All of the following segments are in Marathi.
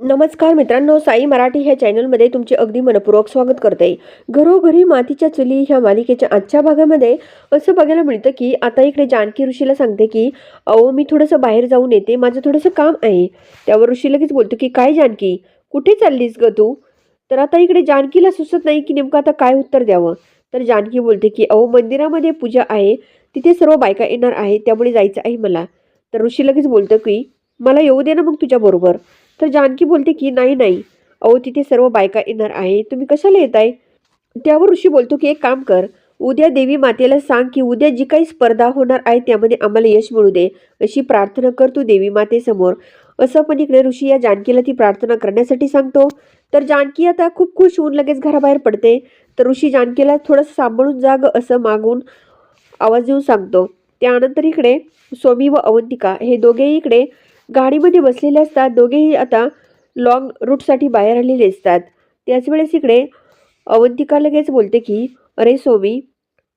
नमस्कार मित्रांनो साई मराठी ह्या चॅनलमध्ये तुमचे अगदी मनपूर्वक स्वागत करते. घरोघरी मातीच्या चुली ह्या मालिकेच्या आजच्या भागामध्ये असं बघायला मिळतं की आता इकडे जानकी ऋषीला सांगते की अहो मी थोडंसं बाहेर जाऊन येते माझं थोडंसं काम आहे. त्यावर ऋषी लगेच बोलतो की काय जानकी कुठे चाललीस ग तू? तर आता इकडे जानकीला सुचत नाही की नेमकं आता काय उत्तर द्यावं. तर जानकी बोलते की अहो मंदिरामध्ये पूजा आहे तिथे सर्व बायका येणार आहे त्यामुळे जायचं आहे मला. तर ऋषी लगेच बोलतं की मला येऊ दे ना मग तुझ्याबरोबर तर जानकी बोलते की नाही नाही. अहो तिथे सर्व बायका येणार आहे तुम्ही कशाला येत आहे त्यावर ऋषी बोलतो की एक काम कर. उद्या देवी मातेला सांग की उद्या जी काही स्पर्धा होणार आहे त्यामध्ये आम्हाला यश मिळू दे. अशी प्रार्थना कर तू देवी मातेसमोर. असं पण इकडे ऋषी या जानकीला ती प्रार्थना करण्यासाठी सांगतो. तर जानकी आता खूप खुश होऊन लगेच घराबाहेर पडते. तर ऋषी जानकीला थोडंसं सांभाळून जाग असं मागून आवाज देऊन सांगतो. त्यानंतर इकडे स्वामी व अवंतिका हे दोघेही इकडे गाडीमध्ये बसलेले असतात. दोघेही आता लॉंग रूटसाठी बाहेर आलेले असतात. त्याच वेळेस इकडे अवंतिका लगेच बोलते की अरे सोमी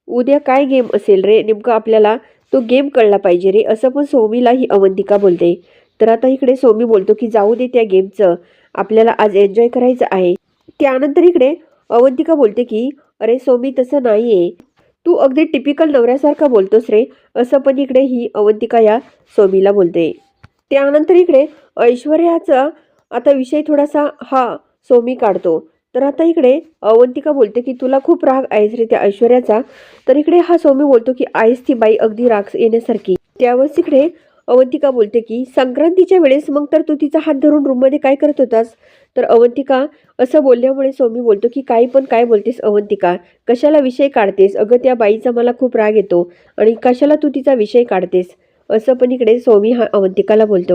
उद्या काय गेम असेल रे? नेमकं आपल्याला तो गेम कळला पाहिजे रे. असं पण सोमीला ही अवंतिका बोलते. तर आता इकडे सोमी बोलतो की जाऊ दे त्या गेमचं आपल्याला आज एन्जॉय करायचं आहे. त्यानंतर इकडे अवंतिका बोलते की अरे सोमी तसं नाही आहे तू अगदी टिपिकल नवऱ्यासारखा बोलतोस रे. असं पण इकडे ही अवंतिका या सोमीला बोलते. त्यानंतर इकडे ऐश्वर्याचा आता विषय थोडासा हा सोमी काढतो. तर आता इकडे अवंतिका बोलते की तुला खूप राग आहेस रे त्या ऐश्वर्याचा. तर इकडे हा सोमी बोलतो की आहेस ती बाई अगदी राग येण्यासारखी. त्यावेळेस इकडे अवंतिका बोलते की संक्रांतीच्या वेळेस मग तर तू तिचा हात धरून रूममध्ये काय करत होतास? तर अवंतिका असं बोलल्यामुळे सोमी बोलतो की काही पण काय बोलतेस अवंतिका. कशाला विषय काढतेस? अगं त्या बाईचा मला खूप राग येतो. आणि कशाला तू तिचा विषय काढतेस? असं पण इकडे स्वामी हा अवंतिकाला बोलतो.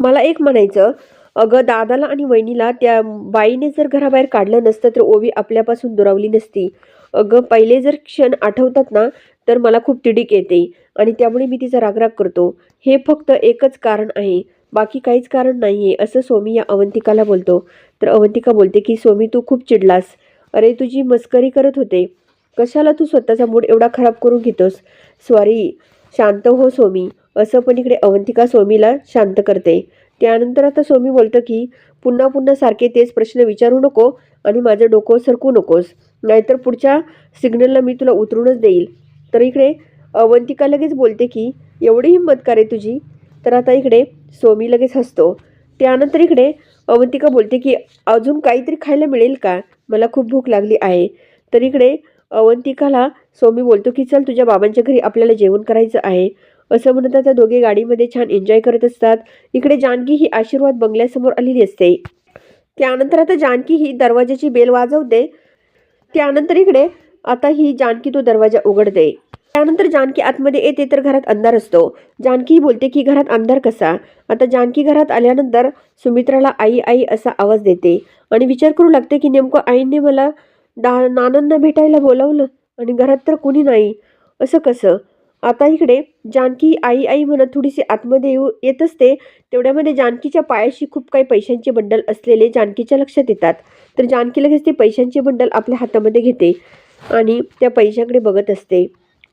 मला एक म्हणायचं अगं दादाला आणि वहिनीला त्या बाईने जर घराबाहेर काढलं नसतं तर ओवी आपल्यापासून दुरावली नसती. अगं पहिले जर क्षण आठवतात ना तर मला खूप तिडीक येते आणि त्यामुळे मी तिचा रागराग करतो. हे फक्त एकच कारण आहे. बाकी काहीच कारण नाही आहे असं स्वामी या अवंतिकाला बोलतो. तर अवंतिका बोलते की सोमी तू खूप चिडलास. अरे तुझी मस्करी करत होते. कशाला तू स्वतःचा मूड एवढा खराब करून घेतोस? सॉरी शांत हो स्वामी असं पण इकडे अवंतिका स्वामीला शांत करते. त्यानंतर आता स्वामी बोलतं की पुन्हा पुन्हा सारखे तेच प्रश्न विचारू नको आणि माझं डोकं सरकू नकोस. नाहीतर पुढच्या सिग्नलला मी तुला उतरूनच देईल. तर इकडे अवंतिका लगेच बोलते की एवढी हिंमत का रे तुझी? तर आता इकडे स्वामी लगेच हसतो. त्यानंतर इकडे अवंतिका बोलते की अजून काहीतरी खायला मिळेल का? मला खूप भूक लागली आहे. तर इकडे अवंतिकाला स्वामी बोलतो की चल तुझ्या बाबांच्या घरी आपल्याला जेवण करायचं आहे. असं म्हणता त्या दोघे गाडीमध्ये छान एन्जॉय करत असतात. इकडे जानकी ही आशीर्वाद बंगल्यासमोर आलेली असते. त्यानंतर आता जानकी ही दरवाजाची बेल वाजवते. त्यानंतर इकडे आता ही जानकी तो दरवाजा उघडते. त्यानंतर जानकी आतमध्ये येते तर घरात अंधार असतो. जानकी बोलते की घरात अंधार कसा? आता जानकी घरात आल्यानंतर सुमित्राला आई आई असा आवाज देते. आणि विचार करू लागते की नेमकं आईने मला दा नानांना भेटायला बोलावलं आणि घरात तर कुणी नाही. असं कसं? आता इकडे जानकी आई आई म्हणत थोडीशी आतमध्ये येऊ येत असते. तेवढ्यामध्ये जानकीच्या पायाशी खूप काही पैशांचे बंडल असलेले जानकीच्या लक्षात येतात. तर जानकी लगेच ते पैशांचे बंडल आपल्या हातामध्ये घेते आणि त्या पैशाकडे बघत असते.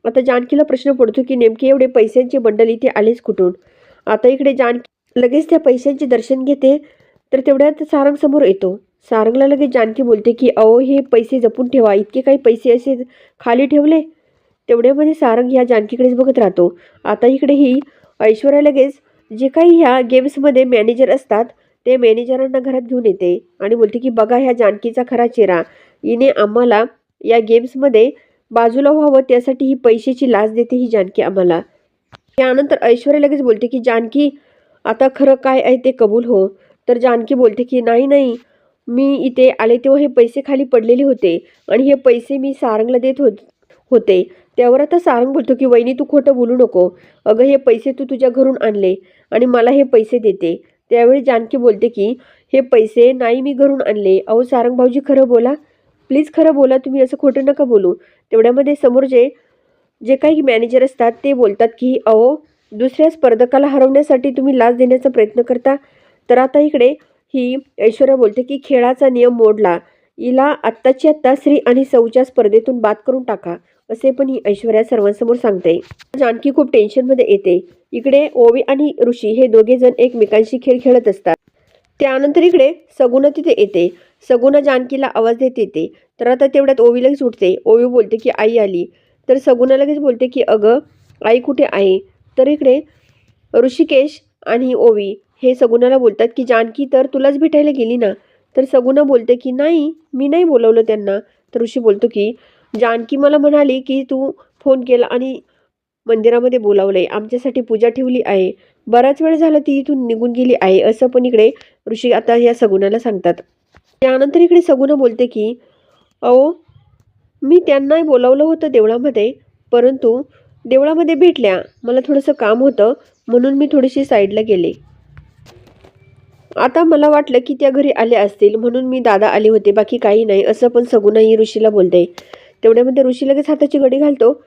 आता जानकीला प्रश्न पडतो की नेमके एवढे पैशांचे बंडल इथे आलेच कुठून? आता इकडे जानकी लगेच त्या पैशांचे दर्शन घेते. तर तेवढ्यात सारंग समोर येतो. सारंगला लगेच जानकी बोलते की अहो हे पैसे जपून ठेवा. इतके काही पैसे असे खाली ठेवले तेवढ्यामध्ये सारंग ह्या जानकीकडेच बघत राहतो. आता इकडे ही ऐश्वर्या लगेच जे काही ह्या गेम्समध्ये मॅनेजर असतात ते मॅनेजरांना घरात घेऊन येते आणि बोलते की बघा ह्या जानकीचा खरा चेहरा. हिने आम्हाला या गेम्समध्ये बाजूला व्हावं त्यासाठी ही पैशाची लाच देते ही जानकी आम्हाला. त्यानंतर ऐश्वर्या लगेच बोलते की जानकी आता खरं काय आहे ते कबूल हो. तर जानकी बोलते की नाही नाही. मी इथे आले तेव्हा हे पैसे खाली पडलेले होते आणि हे पैसे मी सारंगला देत होत होते. त्यावर आता सारंग बोलतो की वहिनी तू खोटं बोलू नको. अगं हे पैसे तू तुझ्या घरून आणले आणि मला हे पैसे देते. त्यावेळी जानकी बोलते की हे पैसे नाही मी घरून आणले. अहो सारंग भाऊजी खरं बोला. प्लीज खरं बोला तुम्ही असं खोटं नका बोलू. तेवढ्यामध्ये समोर जे जे काही मॅनेजर असतात ते बोलतात की अहो दुसऱ्या स्पर्धकाला हरवण्यासाठी तुम्ही लाच देण्याचा प्रयत्न करता? तर आता इकडे ही ऐश्वर्या बोलते की खेळाचा नियम मोडला. हिला आत्ताची आत्ता श्री आणि सौच्या स्पर्धेतून बाद करून टाका. असे पण ही ऐश्वर्या सर्वांसमोर सांगते. जानकी खूप टेन्शनमध्ये येते. इकडे ओवी आणि ऋषी हे दोघे जण एकमेकांशी खेळ खेळत असतात. त्यानंतर इकडे सगुणा तिथे येते. सगुणा जानकीला आवाज देत येते. तर आता तेवढ्यात ओवी लगेच उठते. ओवी बोलते की आई आली. तर सगुणा लगेच बोलते की अगं आई कुठे आहे? तर इकडे ऋषिकेश आणि ओवी हे सगुणाला बोलतात की जानकी तर तुलाच भेटायला गेली ना? तर सगुणा बोलते की नाही मी नाही बोलवलं त्यांना. तर ऋषी बोलतो की जानकी मला म्हणाली की तू फोन केला आणि मंदिरामध्ये बोलावलंय. आमच्यासाठी पूजा ठेवली आहे. बराच वेळ झाला ती इथून निघून गेली आहे असं पण इकडे ऋषी आता या सगुणाला सांगतात. त्यानंतर इकडे सगुणा बोलते की अहो मी त्यांना बोलावलं होतं देवळामध्ये परंतु देवळामध्ये भेटल्या. मला थोडंसं काम होतं म्हणून मी थोडीशी साईडला गेले. आता मला वाटलं की त्या घरी आल्या असतील म्हणून मी दादा आले होते. बाकी काही नाही असं पण सगुणाही ऋषीला बोलते. तेवढ्यामध्ये ऋषी लगेच हाताची घडी घालतो.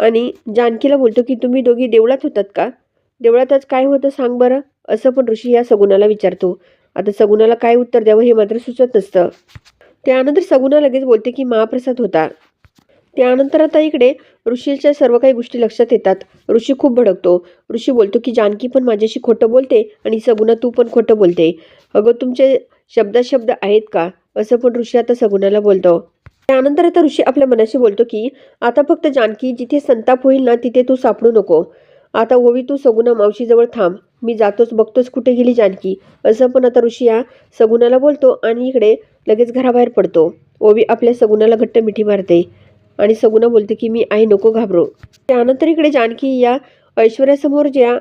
आणि जानकीला बोलतो की तुम्ही दोघी देवळात होतात का? देवळातच काय होतं सांग बरं. असं पण ऋषी या सगुणाला विचारतो. आता सगुणाला काय उत्तर द्यावं हे मात्र सुचत नसतं. त्यानंतर सगुणा लगेच बोलते की महाप्रसाद होता. त्यानंतर आता इकडे ऋषीच्या सर्व काही गोष्टी लक्षात येतात. ऋषी खूप भडकतो. ऋषी बोलतो की जानकी पण माझ्याशी खोटं बोलते आणि सगुणा तू पण खोटं बोलते. अगं तुमचे शब्दाशब्द आहेत का? असं पण ऋषी आता सगुणाला बोलतो. त्यानंतर आता ऋषी आपल्या मनाशी बोलतो की आता फक्त जानकी जिथे संताप होईल ना तिथे तू सापडू नको. आता ओवी तू सगुणा मावशीजवळ थांब. मी जातोच बघतोच कुठे गेली जानकी. असं पण आता ऋषी या सगुणाला बोलतो आणि इकडे लगेच घराबाहेर पडतो. ओवी आपल्या सगुणाला घट्ट मिठी मारते आणि सगुणा बोलते की मी आई नको घाबरू. त्यानंतर इकडे जानकी या ऐश्वर्यासमोर ज्या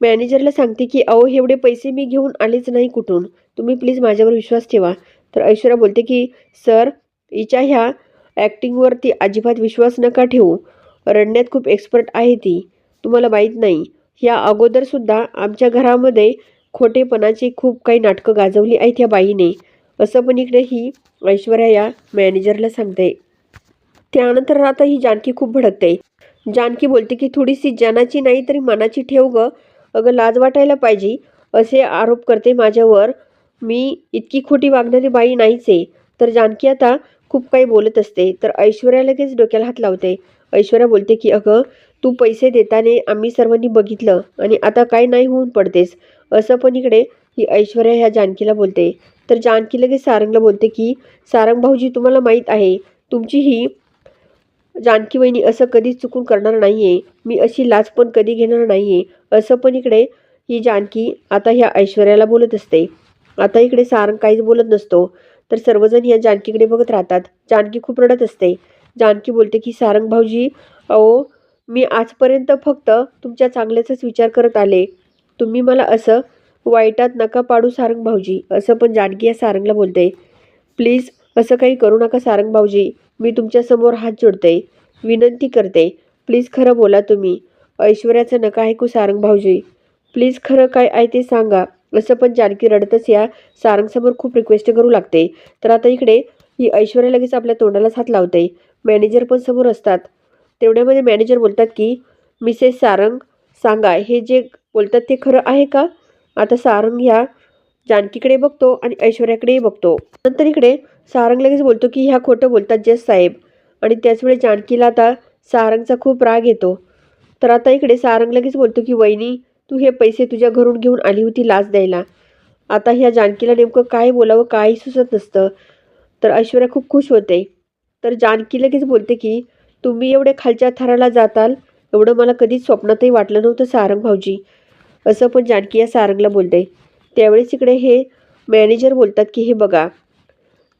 मॅनेजरला सांगते की अहो एवढे पैसे मी घेऊन आलेच नाही कुठून. तुम्ही प्लीज माझ्यावर विश्वास ठेवा. तर ऐश्वर्या बोलते की सर हिच्या ह्या ॲक्टिंगवरती अजिबात विश्वास नका ठेवू. रडण्यात खूप एक्सपर्ट आहे ती. तुम्हाला माहीत नाही. या अगोदरसुद्धा आमच्या घरामध्ये खोटेपणाची खूप काही नाटकं गाजवली आहेत या बाईने. असं पण इकडे ही ऐश्वर्या या मॅनेजरला सांगते. त्यानंतर आता ही जानकी खूप भडकते. जानकी बोलते की थोडीशी जनाची नाही तरी मनाची ठेव ग. अगं लाज वाटायला पाहिजे. असे आरोप करते माझ्यावर. मी इतकी खोटी वागणारी बाई नाहीच आहे. तर जानकी आता खूप काही बोलत असते. तर ऐश्वर्या लगेच डोक्याला हात लावते. ऐश्वर्या बोलते की अगं तू पैसे देताने आम्ही सर्वांनी बघितलं आणि आता काय नाही होऊन पडतेस. असं पण इकडे ही ऐश्वर्या ह्या जानकीला बोलते. तर जानकी लगेच सारंगला बोलते की सारंग भाऊजी तुम्हाला माहीत आहे तुमची ही जानकी वहिनी असं कधीच चुकून करणार नाही आहे मी अशी लाच पण कधी घेणार नाही आहे असं पण इकडे ही जानकी आता ह्या ऐश्वर्याला बोलत असते. आता इकडे सारंग काहीच बोलत नसतो. तर सर्वजण या जानकीकडे बघत राहतात. जानकी खूप रडत असते. जानकी बोलते की सारंग भाऊजी अहो मी आजपर्यंत फक्त तुमच्या चांगल्याचाच विचार करत आले. तुम्ही मला असं वाईटात नका पाडू सारंग भाऊजी असं पण जानकी या सारंगला बोलते. प्लीज असं काही करू नका सारंग भाऊजी. मी तुमच्यासमोर हात जोडते. विनंती करते. प्लीज खरं बोला तुम्ही. ऐश्वर्याचं नका ऐकू सारंग भाऊजी. प्लीज खरं काय आहे ते सांगा. असं पण जानकी रडतच या सारंगसमोर खूप रिक्वेस्ट करू लागते. तर आता इकडे ही ऐश्वर्या लगेच आपल्या तोंडालाच हात लावते. मॅनेजर पण समोर असतात. तेवढ्यामध्ये मॅनेजर बोलतात की मिसेस सारंग सांगा हे जे बोलतात ते खरं आहे का? आता सारंग ह्या जानकीकडे बघतो आणि ऐश्वर्याकडेही बघतो. नंतर इकडे सारंग लगेच बोलतो की ह्या खोटं बोलतात जस साहेब. आणि त्याचवेळी जानकीला आता सारंगचा खूप राग येतो. तर आता इकडे सारंग लगेच बोलतो की वहिनी तू हे पैसे तुझ्या घरून घेऊन आली होती लाच द्यायला. आता ह्या जानकीला नेमकं काय बोलावं काही सुचत नसतं. तर ऐश्वर्या खूप खुश होते. तर जानकी लगेच बोलते की तुम्ही एवढे खालच्या थराला जाताल एवढं मला कधीच स्वप्नातही वाटलं नव्हतं सारंग भाऊजी. असं पण जानकी या सारंगला बोलते. त्यावेळेस इकडे हे मॅनेजर बोलतात की हे बघा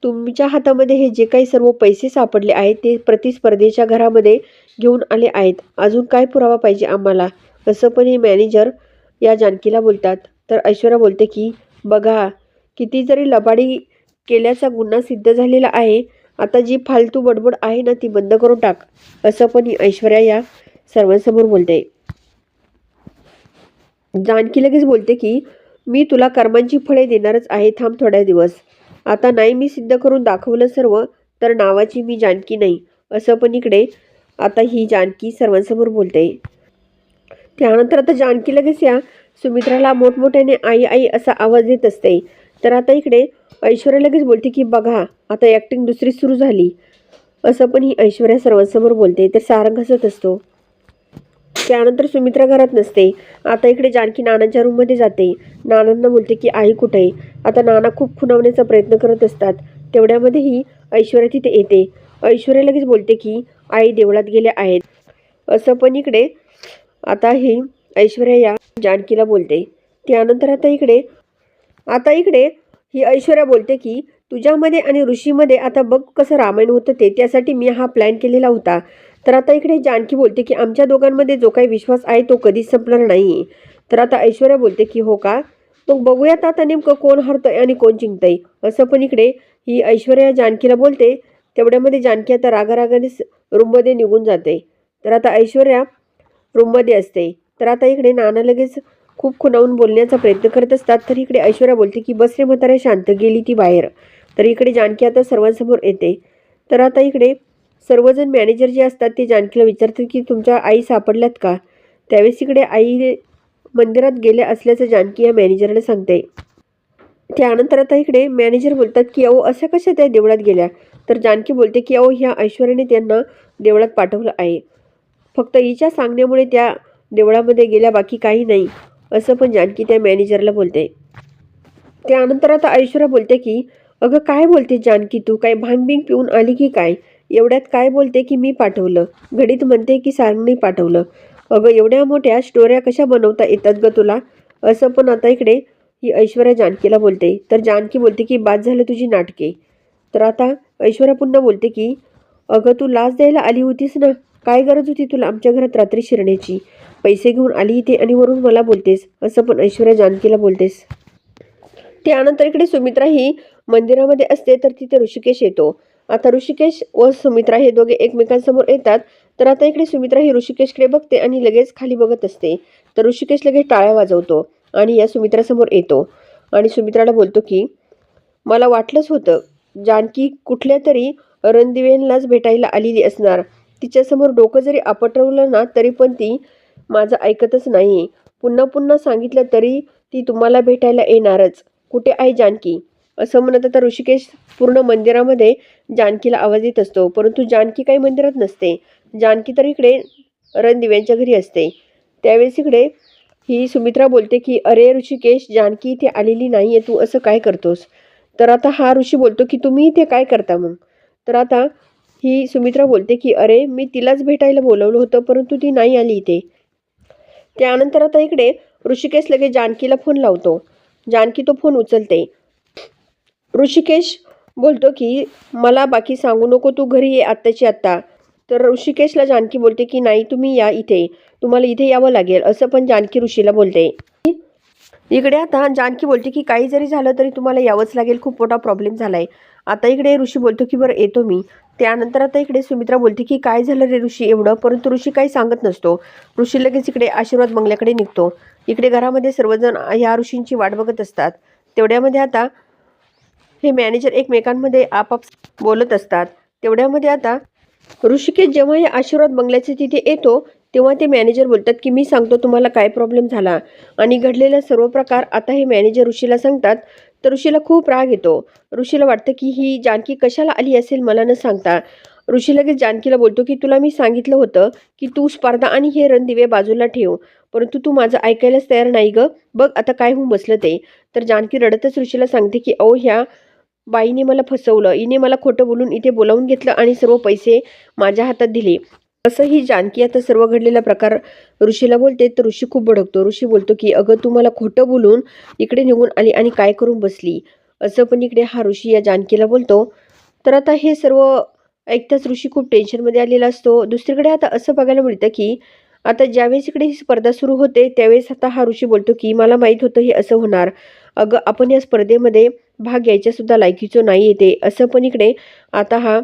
तुमच्या हातामध्ये हे जे काही सर्व पैसे सापडले आहेत ते प्रतिस्पर्धेच्या घरामध्ये घेऊन आले आहेत. अजून काय पुरावा पाहिजे आम्हाला? असं पण हे मॅनेजर या जानकीला बोलतात. तर ऐश्वर्या बोलते की बघा किती जरी लबाडी केल्याचा गुन्हा सिद्ध झालेला आहे आता जी फालतू बडबड आहे ना ती बंद करून टाक असं पण ही ऐश्वर्या या सर्वांसमोर बोलते. जानकी लगेच बोलते की मी तुला कर्मांची फळे देणारच आहे थांब थोड्या दिवस. आता नाही मी सिद्ध करून दाखवलं सर्व तर नावाची मी जानकी नाही असं पण इकडे आता ही जानकी सर्वांसमोर बोलते. त्यानंतर आता जानकी लगेच या सुमित्राला मोठमोठ्याने आई आई असा आवाज देत असते. तर आता इकडे ऐश्वर्या लगेच बोलते की बघा आता ॲक्टिंग दुसरी सुरू झाली. असं पण ही ऐश्वर्या सर्वांसमोर बोलते. तर सारंग हसत असतो. त्यानंतर सुमित्रा घरात नसते. आता इकडे जानकी नानांच्या रूममध्ये जाते. नानांना बोलते की आई कुठे आहे? आता नाना खूप खुणावण्याचा प्रयत्न करत असतात. तेवढ्यामध्येही ऐश्वर्या तिथे येते. ऐश्वर्या लगेच बोलते की आई देवळात गेल्या आहेत. असं पण इकडे आता ही ऐश्वर्या या जानकीला बोलते. त्यानंतर आता इकडे आता इकडे ही ऐश्वर्या बोलते की तुझ्यामध्ये आणि ऋषीमध्ये आता बघ कसं रामायण होतं ते. त्यासाठी मी हा प्लॅन केलेला होता. तर आता इकडे जानकी बोलते की आमच्या दोघांमध्ये जो काही विश्वास आहे तो कधीच संपणार नाही. तर आता ऐश्वर्या बोलते की हो का? मग बघूयात आता नेमकं कोण हरतंय आणि कोण जिंकतंय. असं पण इकडे ही ऐश्वर्या जानकीला बोलते. तेवढ्यामध्ये जानकी आता रागारागाने रूममध्ये निघून जाते. तर आता ऐश्वर्या रूममध्ये असते. तर आता इकडे नाना लगेच खूप खुणावून बोलण्याचा प्रयत्न करत असतात. तर इकडे ऐश्वर्या बोलते की बस रे म्हाताऱ्या शांत गेली ती बाहेर. तर इकडे जानकी आता सर्वांसमोर येते. तर आता इकडे सर्वजण मॅनेजर जे असतात ते जानकीला विचारतात की तुमच्या आई सापडल्यात का? त्यावेळेस इकडे आई मंदिरात गेल्या असल्याचं जानकी या मॅनेजरला सांगते. त्यानंतर आता इकडे मॅनेजर बोलतात की अहो असं कशा त्या देवळात गेल्या? तर जानकी बोलते की अहो ह्या ऐश्वर्याने त्यांना देवळात पाठवलं आहे. फक्त हिच्या सांगण्यामुळे त्या देवळामध्ये गेल्या बाकी काही नाही असं पण जानकी त्या मॅनेजरला बोलते. त्यानंतर आता ऐश्वर्या बोलते की अगं काय बोलते जानकी तू? काय भांगबिंग पिऊन आली की काय? एवढ्यात काय बोलते की मी पाठवलं? घडीत म्हणते की सारंगने पाठवलं. अगं एवढ्या मोठ्या स्टोऱ्या कशा बनवता येतात ग तुला? असं पण आता इकडे ही ऐश्वर्या जानकीला बोलते. तर जानकी बोलते की बाद झालं तुझी नाटके. तर आता ऐश्वर्या पुन्हा बोलते की अगं तू लाच द्यायला आली होतीस ना? काय गरज होती तुला आमच्या घरात रात्री शिरण्याची? पैसे घेऊन आली इथे आणि वरून मला बोलतेस असं पण ऐश्वर्या जानकीला बोलतेस. त्यानंतर इकडे सुमित्रा ही मंदिरामध्ये असते तर तिथे ऋषिकेश येतो. आता ऋषिकेश व सुमित्रा हे दोघे एकमेकांसमोर येतात तर आता इकडे सुमित्रा ही ऋषिकेशकडे बघते आणि लगेच खाली बघत असते. तर ऋषिकेश लगेच टाळ्या वाजवतो आणि या सुमित्रासमोर येतो आणि सुमित्राला बोलतो की मला वाटलंच होतं जानकी कुठल्या तरी रणदिवेंलाच भेटायला आलेली असणार. तिच्यासमोर डोकं जरी आपटवलं ना तरी पण ती माझं ऐकतच नाही पुन्हा पुन्हा सांगितलं तरी ती तुम्हाला भेटायला येणारच. कुठे आहे जानकी? असं म्हणत आता ऋषिकेश पूर्ण मंदिरामध्ये जानकीला आवाज येत असतो. परंतु जानकी काही मंदिरात नसते. जानकी तर इकडे रणदिव्यांच्या घरी असते. त्यावेळेस इकडे ही सुमित्रा बोलते की अरे ऋषिकेश जानकी इथे आलेली नाही आहे तू असं काय करतोस? तर आता हा ऋषी बोलतो की तुम्ही इथे काय करता मग? तर आता ही सुमित्रा बोलते की अरे मी तिलाच भेटायला बोलवलं होतं परंतु ती नाही आली इथे. त्यानंतर आता इकडे ऋषिकेश लगेच जानकीला फोन लावतो. जानकी तो फोन उचलते. ऋषिकेश बोलतो की मला बाकी सांगू नको तू घरी ये आत्ताची आत्ता. तर ऋषिकेशला जानकी बोलते की नाही तुम्ही या इथे. तुम्हाला इथे यावं लागेल. असं पण जानकी ऋषीला बोलते. इकडे आता जानकी बोलते की काही जरी झालं तरी तुम्हाला यावंच लागेल. खूप मोठा प्रॉब्लेम झाला आहे आता इकडे ऋषी बोलतो की बरं येतो मी. त्यानंतर आता इकडे सुमित्रा बोलते की काय झालं रे ऋषी? एवढं परंतु ऋषी काही सांगत नसतो. ऋषी लगेच इकडे आशीर्वाद बंगल्याकडे निघतो. इकडे घरामध्ये सर्वजण या ऋषींची वाट बघत असतात. तेवढ्यामध्ये आता हे मॅनेजर एकमेकांमध्ये आपाप बोलत असतात. तेवढ्यामध्ये आता ऋषिकेश जेव्हा या आशीर्वाद बंगल्याचे तिथे येतो तेव्हा ते मॅनेजर बोलतात की मी सांगतो तुम्हाला काय प्रॉब्लेम झाला. आणि घडलेला सर्व प्रकार आता हे मॅनेजर ऋषीला सांगतात. तर ऋषीला खूप राग येतो. ऋषीला वाटतं की ही जानकी कशाला आली असेल मला न सांगता. ऋषी लगेच जानकीला बोलतो की तुला मी सांगितलं होतं की तू स्पर्धा आणि हे रणदिवे बाजूला ठेव. परंतु तू माझं ऐकायलाच तयार नाही ग. बघ आता काय होऊन बसलं ते. तर जानकी रडतच ऋषीला सांगते की अहो ह्या बाईने मला फसवलं. हिने मला खोटं बोलून इथे बोलावून घेतलं आणि सर्व पैसे माझ्या हातात दिले. असं ही जानकी आता सर्व घडलेला प्रकार ऋषीला बोलते तर ऋषी खूप भडकतो. ऋषी बोलतो की अगं तू मला खोटं बोलून इकडे निघून आली आणि काय करून बसली? असं पण इकडे हा ऋषी या जानकीला बोलतो. तर आता हे सर्व ऐकताच ऋषी खूप टेन्शनमध्ये आलेला असतो. दुसरीकडे आता असं बघायला मिळतं की आता ज्यावेळेस इकडे ही स्पर्धा सुरू होते त्यावेळेस आता हा ऋषी बोलतो की मला माहीत होतं हे असं होणार. अगं आपण या स्पर्धेमध्ये भाग घ्यायच्या सुद्धा लायकीचं नाही येते. असं पण इकडे आता हा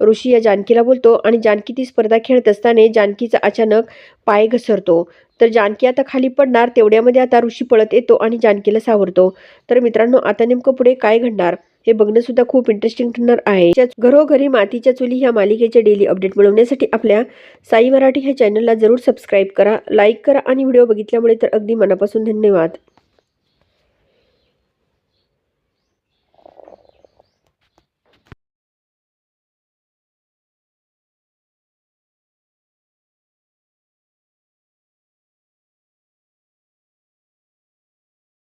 ऋषी या जानकीला बोलतो आणि जानकी ती स्पर्धा खेळत असताना जानकीचा अचानक पाय घसरतो. तर जानकी आता खाली पडणार तेवढ्यामध्ये आता ऋषी पळत येतो आणि जानकीला सावरतो. तर मित्रांनो आता नेमकं पुढे काय घडणार? हे बघणं सुद्धा खूप इंटरेस्टिंग ठरणार आहे. घरोघरी मातीच्या चुली ह्या मालिकेचे डेली अपडेट मिळवण्यासाठी आपल्या साई मराठी ह्या चॅनलला जरूर सबस्क्राईब करा लाईक करा आणि व्हिडिओ बघितल्यामुळे तर अगदी मनापासून धन्यवाद.